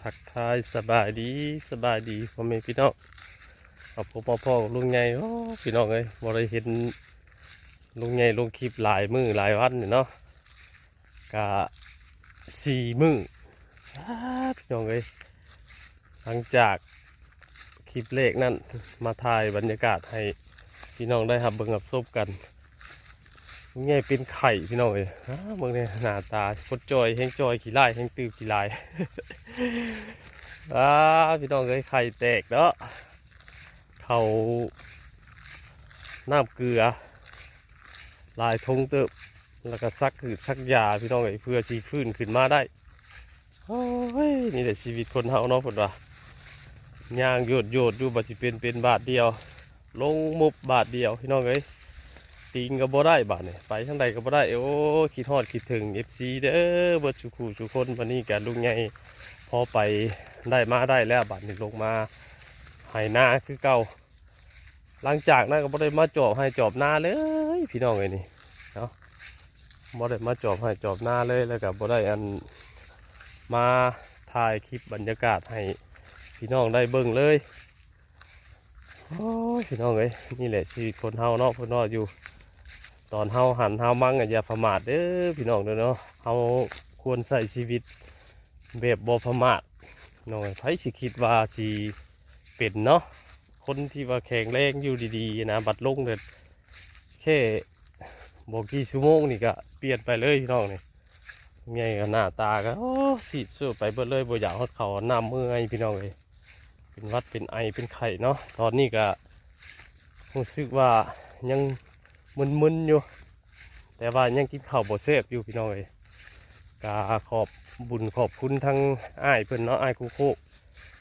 ทักทายสบายดีสบายดีพ่อแม่พี่น้องเอาพ่อพ่อพ่อลุงใหญ่โอ้พี่น้องเอ้ยบ่ได้เห็นลุงใหญ่ลงคลิปหลายมือหลายวันนี่เนาะกะสี่มือพี่น้องเอ้ยหลังจากคลิปเลขนั่นมาถ่ายบรรยากาศให้พี่น้องได้หับเบิ่งกับซบกัน ใหญ่เป็นไข่พี่น้องเอ้ยอ้าเบิ่งเนี่ยหน้าตาคตรจอยแห้งจอยขี้ไล่แห้งตืบขี้ไล่อ้าพี่น้องเอ้ยไข่แตกเนาะเขาน้ำเกลือ ลายทงเติบแล้วก็ซักคือซักยาพี่น้องเอ้ยเพื่อชีฟื้นขึ้นมาได้โอ้ยนี่แหละชีวิตคนเฮาเนาะผมว่าย่างโยดโยดอยู่บัดสิเป็นเป็นบาทเดียว ลงมุบบาทเดียวพี่น้องเอ้ย ติงก็บ่ได้บาทนี่ไปทางใดก็บ่ได้โอ้คิดฮอดคิดถึง FC เด้อบิดสุขูสุคนวันนี้กันลุงใหญ่พอไปได้มาได้แล้วบัดนี้ลงมาไห้นาคือเก่าหลังจากนั้นก็บ่ได้มาจอบให้จอบหน้าเลยพี่น้องไอ้นี่เนาะบ่ได้มาจอบให้จอบหน้าเลยแล้วก็บ่ได้อันมาถ่ายคลิปบรรยากาศให้พี่น้องได้เบิ่งเลยโอ้พี่น้องเอ้ยนี่แหละชีวิตคนเฮาเนาะเพิ่นนาะอยู่ ตอนเฮาหันเฮามั่งอะอย่าประมาทเด้อพี่น้องเด้อเนาะเฮาควรใส่ชีวิตแบบบประมาทน้อยไผสิคิดว่าสิเป็นเนาะคนที่ว่าแข็งแรงอยู่ดีๆนะบัดลงเด็ดแค่บอกกี่ชั่วโมงนี่ก็เปลี่ยนไปเลยพี่น้องนี่ไงก็หน้าตาก็โอ้สีสู้ไปเบิดเลยบ่อยากฮอดเขาน้ำมือไงพี่น้องเลยเป็นวัดเป็นไอเป็นไข้เนาะตอนนี้ก็รู้สึกว่ายัง มึนๆอยู่ แต่ว่ายังกินข้าวบ่เซฟอยู่พี่น้องเลยกาขอบบุญขอบคุณทั้งอ้ายเพิ่นเนาะอ้ายคุโคก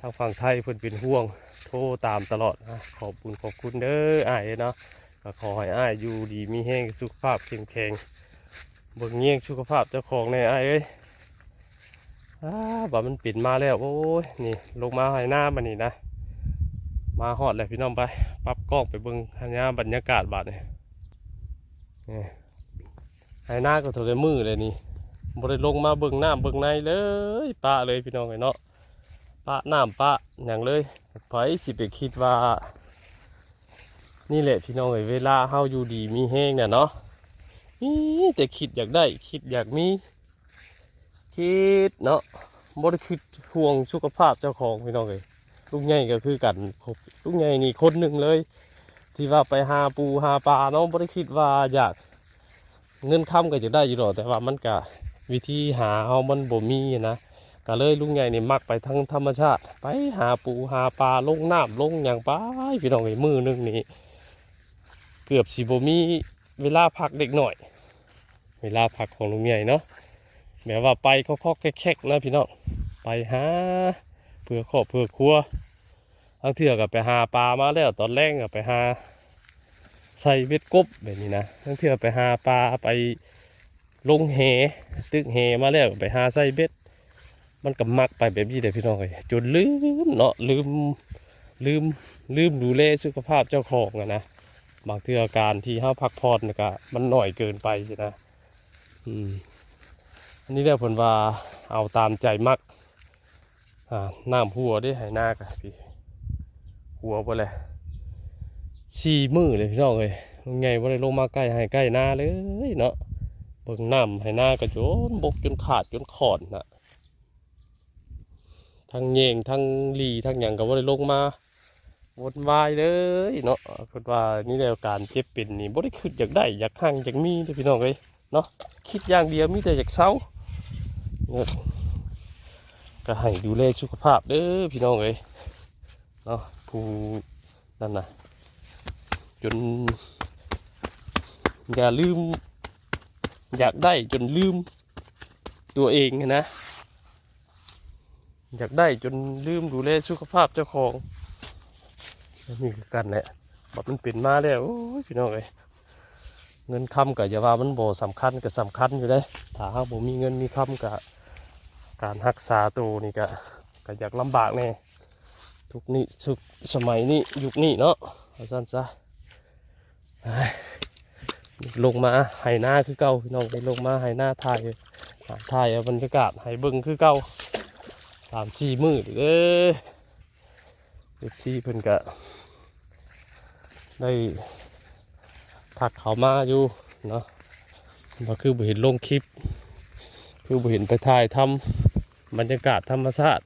ทางฝั่งไทยเพิ่นเป็นห่วง โทรตามตลอดนะขอบบุญขอบคุณเด้ออ้ายเนาะก็ขอให้อ้ายอยู่ดีมีแห้งสุขภาพเข้มแข็งเบิ่งเงี้ยงสุขภาพเจ้าของในอ้ายเอ้ยอ้าบ่มันปิดมาแล้ว โอ้ย นี่ ลงมาให้หน้ามันนี่นะ มาฮอดเลยพี่น้องไปปรับกล้องไปเบิ่งทัญญาบรรยากาศบาดนี่นี่ให้หน้าก็โทรมือเลยนี่บริลงมาเบิ่งน้ำเบิ่งในเลยปะเลยพี่น้องไอ้เนาะปะน้ำปะอย่างเลยไผสิไปคิดว่า นี่แหละพี่น้องไอ้เวลาเฮาอยู่ดีมีแห้งเนี่ยเนาะนี่แต่คิดอยากได้คิดอยากมี คิดเนาะบ่ได้คิดห่วงสุขภาพเจ้าของพี่น้องเอ้ยลูกใหญ่ก็คือกันลูกใหญ่นี่คนหนึ่งเลย ที่ว่าไปหาปูหาปลาเนาะบ่ได้คิดว่าอยากเงินค้ำก็จะได้อยู่หรอกแต่ว่ามันก็วิธีหาเอามันบ่มีนะก็เลยลุงใหญ่นี่มักไปทั้งธรรมชาติ ไปหาปูหาปลาลงน้ำลงอย่างไปพี่น้องไอ้มือหนึงนี่เกือบสิบ่มีเวลาพักเด็กหน่อย เวลาพักของลุงใหญ่เนาะแบบว่าไปเคาะๆแคกๆนะพี่น้องไปหาเพื่อครอบเพื่อครัว ทั้งเถื่อกับไปหาปลามาแล้วตอนแรกกับไปหาใส่เบ็ดกบแบบนี้นะทั้งเถื่อไปหาปลาไปลงแหตึกแหมาแล้วไปหาไส้เบ็ด มันก็มักไปแบบนี้เด้อพี่น้องเอ้ยจนลืมเนาะลืมลืมลืมดูแลสุขภาพเจ้าของอะนะบางทีอการที่ห้าพักผ่อนนี่ก็มันหน่อยเกินไปใช่นะอืมอันนี้เรียกผลว่าเอาตามใจมักอ่าน้ำหัวได้ให้หน้ากันพี่ หัวไปเลยสี่มือเลยพี่น้องเอ้ยไงว่าได้ลงมาใกล้ให้ใกล้หน้าเลยเนาะเบิ่งน้ำให้หน้ากระโจนบกจนขาดจนขอนนะทั้งเยงทั้งลีทั้งอย่างก็บ่ได้ลงมาวนวายเลยเนาะคิดว่านี่แหละการเจ็บเป็นนี่บ่ได้คิดอยากได้อยากหั่งอยากมีเด้อพี่น้องเอ้ยเนาะคิดอย่างเดียวมีแต่อยากเศร้าก็ให้ดูแลสุขภาพเด้อพี่น้องเอ้ยเนาะ ผู้นั่นนะจน อย่าลืม อยากได้จนลืมตัวเองนะ อยากได้จนลืมดูแลสุขภาพเจ้าของนี่คือกันแหละบอกมันเป็นมาแล้วโอ้ยพี่น้องเอ้ยเงินคำกับอย่าว่ามันบ่สำคัญก็สำคัญอยู่เลยถ้าหากบ่มีเงินมีคำกับการรักษาตัวนี่ก็ก็อยากลำบากแน่ ทุกนี้ทุกสมัยนี้ยุคนี้เนาะเอาสั้นซะไปลงมาไห้หน้าคือเก่าพี่น้องไปลงมาไห้หน้าถ่ายถ่ายเอาบรรยากาศไห้เบิ่งคือเก่าสามสี่มือเด้อเอฟซีเพิ่นก็ได้ทักเขามาอยู่เนาะมาคือบ่เห็นลงคลิป คือบ่เห็นไปถ่ายทำบรรยากาศธรรมชาติ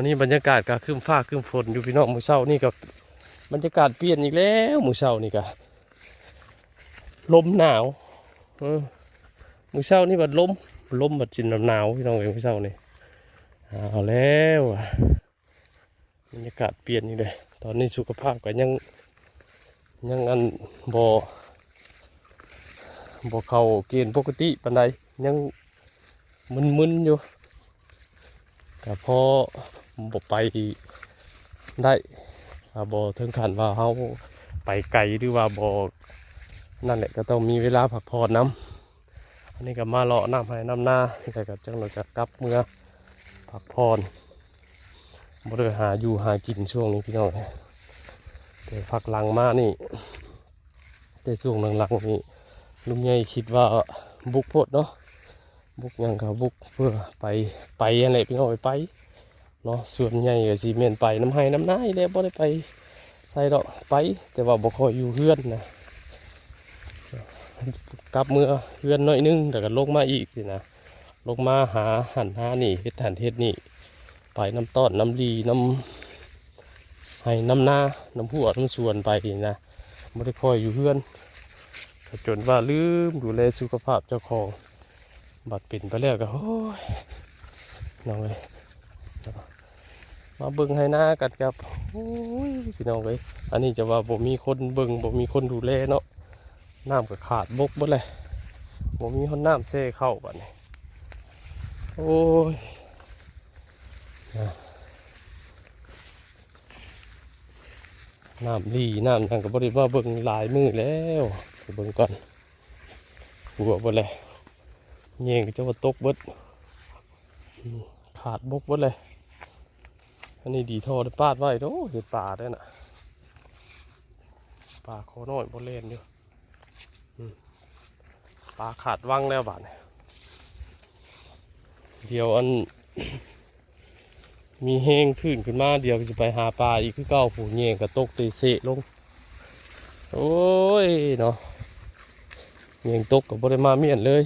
มันนี้บรรยากาศก็ครึ้มฟ้าครึ้มฝนอยู่พี่น้องมือเช้านี่ก็บรรยากาศเปลี่ยนอีกแล้วมือเช้านี่ก็ลมหนาวเออมือเช้านี่บัดลมลมบัดจินหนาวพี่น้องเอ้ยมือเช้านี่เอาแล้วบรรยากาศเปลี่ยนนี่เลยตอนนี้สุขภาพก็ยังยังอันบ่บ่เข้าเกณฑ์ปกติปานใดยังมึนๆอยู่ก็พอ บ่ไปได้บ่ถึงขั้นว่าเฮาไปไกลหรือว่าบ่นั่นแหละก็ต้องมีเวลาพักผ่อนน้ำอันนี้ก็มาเลาะน้ำให้น้ำหน้าแต่ก็จังเราจะกลับเมื่อพักผ่อนบ่ได้หาอยู่หากินช่วงนี้พี่น้องแต่พักหลังมานี่แต่ช่วงหลังๆนี่ลุงใหญ่คิดว่าบุกโพดเนาะบุกยังก็บุกเพื่อไปไปอะไรพี่น้องไปไป เนาะส่วนใหญ่ก็สิเมนไปน้ำให้น้ำน้าอีแล้วบ่ได้ไปใส่ดอกไป แต่ว่าบ่ค่อยอยู่เฮือนนะกลับเมื่อเฮือนน้อยนึงแต่ก็ลงมาอีกสินะลงมาหาหันหานี่เฮ็ดหันเฮ็ดนี่ไปน้ำต้อนน้ำลีน้ำให้น้ำหน้าน้ำหัวน้ำสวนไปนี่นะบ่ได้ค่อยอยู่เฮือนจนว่าลืมดูแลสุขภาพเจ้าของ บัดเป็นไปแล้วก็โอ้ยน้องเอ้ย มาเบิ่งให้หน้ากันครับโอ้ยพี่น้องเลยอันนี้จะว่าบ่มีคนเบิ่งบ่มีคนดูแลเนาะน้ำก็ขาดบกเบ่เลยบ่มีคนน้ำเซ่เข้าบัดนี้โอ้ยนะน้ำลีน้ำทางก็บ่ได้มาเบิ่งหลายมือแล้วไปเบิ่งก่อนหัวบ่เลยเงี้ยก็จะว่าตกเบิดอืมขาดบกเบิดเลย อันนี้ดีทอได้ปาดไว้โอ้เห็ดป่าได้น่ะป่าโคน้อยบนเลนอยู่ป่าขาดวังแล้วบาดนี้เดี๋ยวอัน มีเฮงขึ้นขึ้นมาเดี๋ยวจะไปหาปลาอีกคือเก้าผูเงี้ยกระตกตีเสะลง โอ้ยเนาะเงี้ยตกกับบริมาเมียนเลย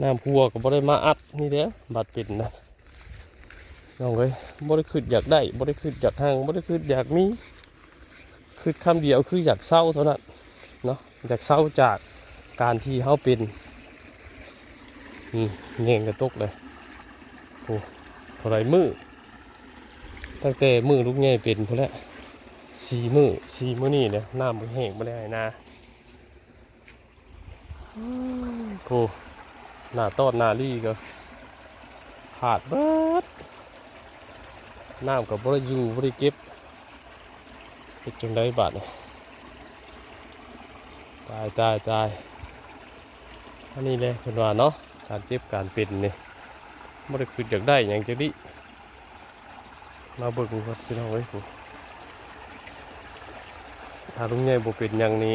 น้ำพัวกับบริมาอัดนี่เด้อบาดป็นนะ น้องเอ้ยบ่ได้คืดอยากได้บ่ได้คืดอยากห่างบ่ได้คืดอยากมีคืดคำเดียวคืออยากเศร้าเท่านั้นเนาะอยากเศร้าจากการที่เขาเป็นอืมเง่งกระตกเลยโอ้เท่าไรมือตั้งแต่มือลูกแง่เป็นพอแล้วสีมือสีมือนี่เนี่ยน้ำมันแห้งไม่ได้นะโอ้หน้าตอนหน้ารี่ก็ขาดเบิด น้ำกับบริยูบริเก็บเป็นจังได้บาดเนี่ยตายตายตายอันนี้เลยเป็นว่าเนาะการเจ็บการเป็นนี่บริคืออยากได้อย่างจะดิมาเบิ่งก่อนพี่น้องเอ้ผมถ้าลุงใหญ่บ่เป็นอย่างนี้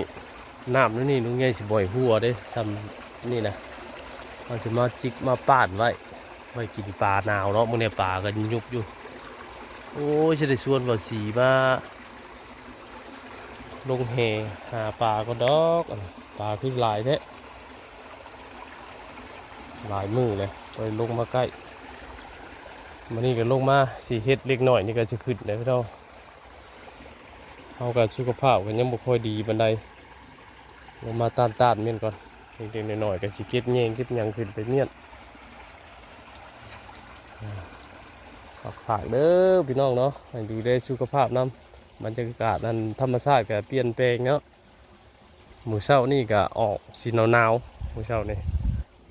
น้ำนั่นนี่ลุงใหญ่สิบ่อยหัวเด้ซ้ำนี่นะมันจะมาจิกมาปาดไว้ไว้กินปลาหนาวเนาะมื้อนี้ปลาก็ยุบอยู่ โอ้ยจะได้ชวนว่าสีมาลงแหหาปลาก็ดอกปลาขึ้นหลายแท้หลายมือเลยไปลงมาใกล้มันนี่ก็ลงมาสีเฮ็ดเล็กหน่อยนี่ก็จะขึ้นเลยพี่น้องเอากับสุขภาพกันยังบ่ค่อยดีบันไดลงมาต้านต้านเมียนก่อนเล็กๆหน่อยๆก็สิเก็บแยงเก็บยังขึ้นไปเมียน ฝากฝากเด้อพี่น้องเนาะให้ดูได้สุขภาพน้ำบรรยากาศนั้นธรรมชาติก็เปลี่ยนแปลงเนาะมือเช้านี่ก็ออกสีหนาวๆมือเช้านี่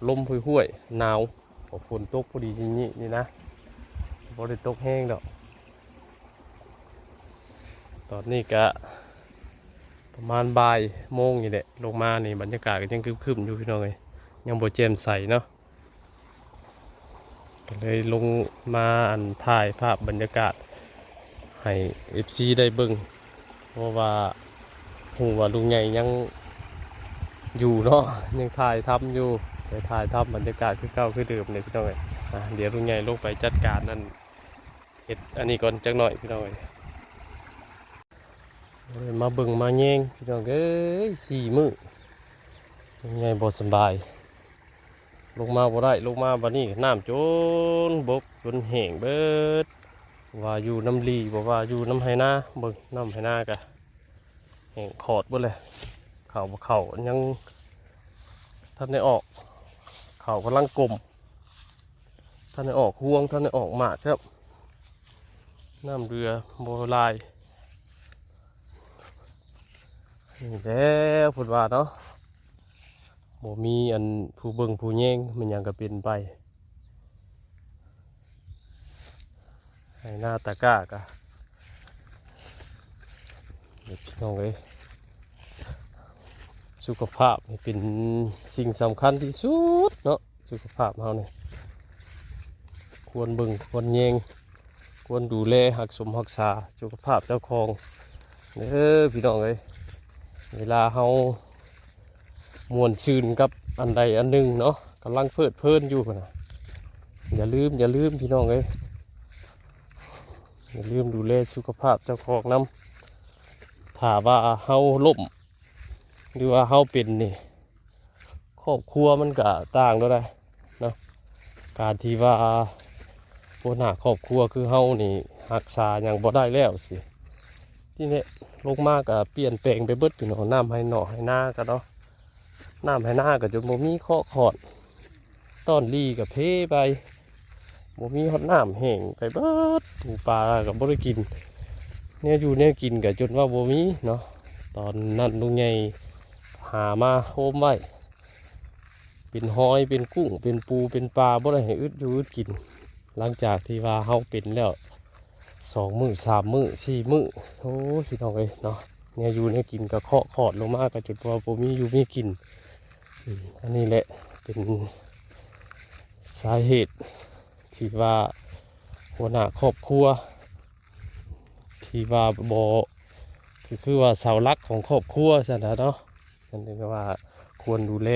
ลมห่วยๆหนาวพอฝนตกพอดีจริงๆนี่นะบ่ได้ตกแห้งดอก ตอนนี้ก็ประมาณบ่ายโมงนี่แหละลงมานี่บรรยากาศก็ยังครึมๆอยู่พี่น้องเลยยังบ่แจ่มใสเนาะ เลยลงมาอันถ่ายภาพบรรยากาศ ให้เอฟซีได้เบิ่งเพราะว่าหูว่าลุงใหญ่ยังอยู่เนาะยังถ่ายทำอยู่ไปถ่ายทำบรรยากาศคือเก่าคือเดิมเลยพี่น้องเอ้ยเดี๋ยวลุงใหญ่ลงไปจัดการนั่นเห็ดอันนี้ก่อนจักหน่อยพี่น้องเอ้ยมาเบิ่งมาแยงพี่น้องเอ้ยสี่มือลุงใหญ่บ่สบาย ลงมาบ่ได้ลงมาบัดนี้น้ำจนบกจนแห้งเบิดว่าอยู่น้ำลีบอกว่าอยู่น้ำไหนาเบิ่งน้ำไหนากะแห้งขอดเบ่เลยเข่าบ่เข่ายังท่านได้ออก เข่ากำลังกลมท่านได้ออกห่วงท่านได้ออกหมากครับน้ำเรือโบลายนี่แล้วพูดว่าเนาะ บ่มีอันผู้เบิ่งผู้แย่งมันยังก็เป็นไปให้หน้าตะก้ากะเด็กพี่น้องเอ้ยสุขภาพนี่เป็นสิ่งสำคัญที่สุดเนาะสุขภาพเราเนี่ยควรเบิ่งควรแยงควรดูแลหักสมหักษาสุขภาพเจ้าของเด้อพี่น้องเอ้ยเวลาเฮา มวนซื่นกับอันใดอันหนึ่งเนาะกำลังเพลิดเพลินอยู่นนะอย่าลืมอย่าลืมพี่น้องเอ้ยอย่าลืมดูแลสุขภาพเจ้าของน้ำถ้าว่าเฮาล่มหรือว่าเฮาเป็นนี่ครอบครัวมันก็ต่างแล้วได้เนาะการที่ว่าปัญหาครอบครัวคือเฮานี่รักษาอย่างบ่ได้แล้วสิที่นี่ลงมากก็เปลี่ยนแปลงไปเบิดพี่น้องน้ำให้หน่อให้หน้าก็เนาะ น้ำให้หน้าก็จนบ่มีข้อขอดต้อนรีกับเพไปบ่มีฮอดน้ำแห้งไปเบิดปูปลากับบ่ได้กินเนี่ยอยู่เนี่ยกินกับจนว่าบ่มีเนาะตอนนั้นลุงใหญ่หามาโฮมไว้เป็นหอยเป็นกุ้งเป็นปูเป็นปลาบ่ได้ให้อึดอยู่อึดกิน หลังจากที่ว่าเฮาเป็นแล้วสองมือสามมือสี่มือโอ้ยพี่น้องเอ้ยเนาะเนี่ยอยู่เนี่ยกินกับเคาะขอดลงมากกับจนว่าบ่มีอยู่มีกิน อันนี้แหละเป็นสาเหตุที่ว่าหัวหน้าครอบครัว ที่ว่าบอคือคือว่าเสาหลักของครอบครัวสันนะเนาะนั่นเองว่าควรดูแล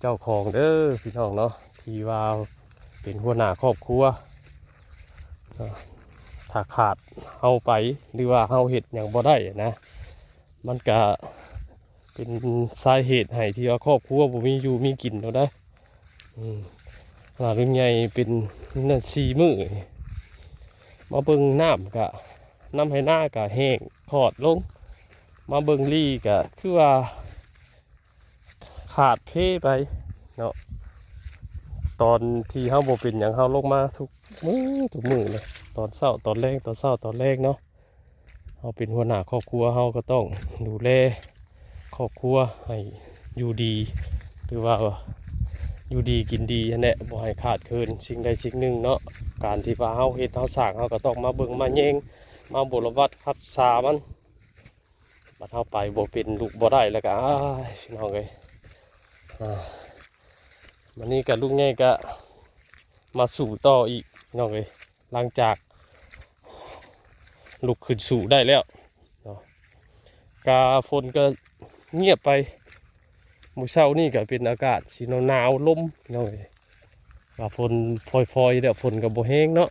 เจ้าของเด้อพี่น้องเนาะที่ว่าเป็นหัวหน้าครอบครัวถ้าขาดเฮาไปหรือว่าเฮาเห็ดอย่างบ่ได้นะ มันก็ เป็นสาเหตุให้ที่ว่าครอบครัวบ่มีอยู่มีกินเราได้หลารุ่นใหญ่เป็นนั่นสีมือมาเบิ่งน้ำกะน้ำให้หน้ากะแห้งขอดลง มาเบิ่งลี่กะคือว่า ขาดเพไปเนาะตอนที่เฮาบ่เป็นอย่างเฮาลงมาทุกมือทุกมือเลยตอนเช้าตอนแรกตอนเช้าตอนแรกเนาะเฮาเป็นหัวหน้าครอบครัวเฮาก็ต้องดูแล ครอบครัวให้อยู่ดี หรือว่าอยู่ดีกินดีนั่นแหละบ่ให้ขาดเคินสิ่งใดสิ่งหนึ่งเนาะการที่ว่าเฮาเฮ็ดเฮาสร้างเฮาก็ต้องมาเบิ่งมาแยงมาบรวัดคัดษามันบัดเฮาไปบ่เป็นลูกบ่ได้แล้วก็อ้ายพี่น้องเอ้ยอ่าวันนี้ก็ลุงใหญ่ก็มาสู่ต่ออีกพี่น้องเอ้ยหลังจากลุกขึ้นสู่ได้แล้วเนาะกาฝนก็ เงียบไปมื้อเช้านี่ก็เป็นอากาศสีหนาวๆลมพี่น้องเอ้ยว่าฝนพลอยๆเดี๋ยวฝนก็บ่แห้งเนาะ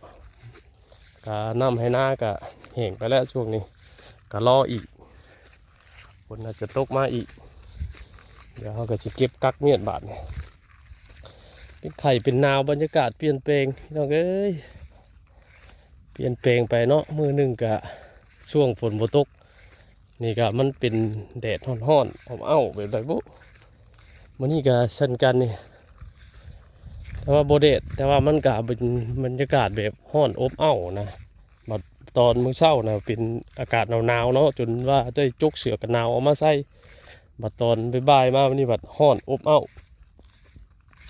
ก็น้ำให้หน้าก็แห้งไปแล้วช่วงนี้ก็รออีกฝนอาจจะตกมาอีก เดี๋ยวเราก็จะเก็บกักเมียดบาทเนี่ยเป็นไข่เป็นหนาวบรรยากาศเปลี่ยนแปลงพี่น้องเอ้ยเปลี่ยนแปลงไปเนาะมือหนึ่งกะช่วงฝนบ่ตก นี่ก็มันเป็นแดดร้อนๆผมเอ้าแบบไรบุมันนี่ก็เช่นกันนี่แต่ว่าโบเดตแต่ว่ามันก็เป็นบรรยากาศแบบห้อนอบอ้าวนะบัดตอนมื้อเช้านะเป็นอากาศหนาวๆเนาะจนว่าได้จกเสือกันหนาวเออกมาใส่บัดตอนบ่ายๆมาวันนี้บัดห้อนอบอ้าว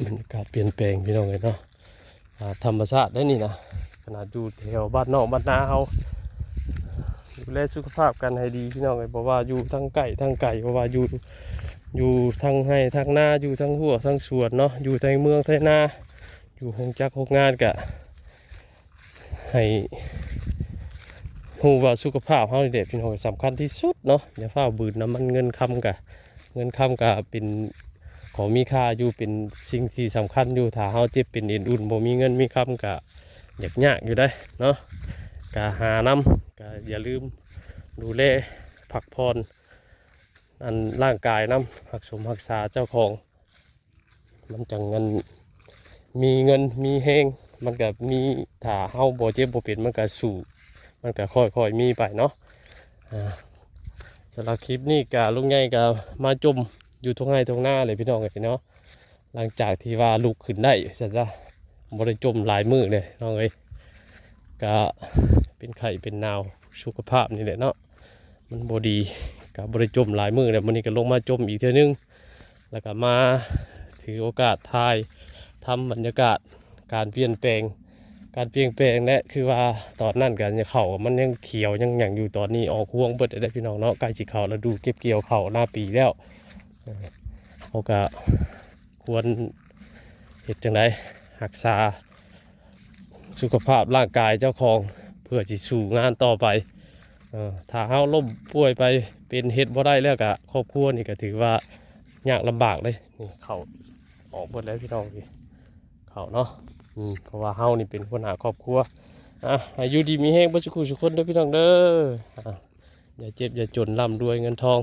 บรรยากาศเปลี่ยนแปลงพี่น้องเลยเนาะธรรมชาติได้นี่นะขนาดอยู่แถวบ้านนอกบ้านนาเขา ดูแลสุขภาพกันให้ดีพี่น้องเลยบอกว่าอยู่ทั้งไก่ทั้งไก่เพราะว่าอยู่อยู่ทั้งให้ทั้งหน้าอยู่ทั้งหัวทั้งสวนเนาะอยู่ในเมืองไทยนาอยู่หงจักหงงานกะให้หูว่าสุขภาพเฮานี่เด็พี่น้องสำคัญที่สุดเนาะอย่าฝ้าบืนน้ำมันเงินคำกะเงินคำกะเป็นของมีค่าอยู่เป็นสิ่งที่สำคัญอยู่ถ้าเฮาเจ็บเป็นเอ็นอุ่นบ่มีเงินมีคำก็อยากยากอยู่ได้เนาะ ก็หานํก็อย่าลืมดูแลพักผ่อนอันร่างกายนํรักสมรักษาเจ้าของ มันจังเงินมีเงินมีแฮงมันก็มีถ้าเฮาบ่เจ็บบ่เป็นมันก็สู้มันก็ค่อยๆมีไปเนาะอ่าสำหรับคลิปนี้ก็ลุงใหญ่ก็มาจมอยู่ตรงไห้ตรงหน้าเลยพี่น้องเอ้ยเนาะหลังจากที่ว่าลุกขึ้นได้ซะจ้ะบ่ได้จมหลายมือเลยน้องเอ้ยก็ เป็นไข้เป็นนาวสุขภาพนี่แหละเนาะมันบดีก็บ่ได้จมหลายมือแล้วมื้อนี้ก็ลงมาจมอีกเทื่อนึง แล้วก็มาถือโอกาสถ่ายทำบรรยากาศการเปลี่ยนแปลง การเปลี่ยนแปลงเนี่ยคือว่าตอนนั้นกันเขามันยังเขียวยังหยังอยู่ตอนนี้ออกห่วงเบิดได้พี่น้องเนาะใกล้สิเขาแล้วดูเก็บเกี่ยวเขาหน้าปีแล้วเออเขาก็ควรเห็ดจังไดรักษาสุขภาพร่างกายเจ้าของ เพื่อจะสู่งานต่อไปถ้าเฮาล้มป่วยไปเป็นเฮ็ดบ่ได้แล้วก็ครอบครัวนี่ก็ถือว่ายากลำบากเลยนี่เขาออกหมดแล้วพี่น้องพี่เขาเนาะอืมเพราะว่าเฮานี่เป็นคนหาครอบครัวอะอายุดีมีแห้งบ่สุขุสุขคนเด้อพี่น้องเด้ออะอย่าเจ็บอย่าจนร่ำรวยเงินทอง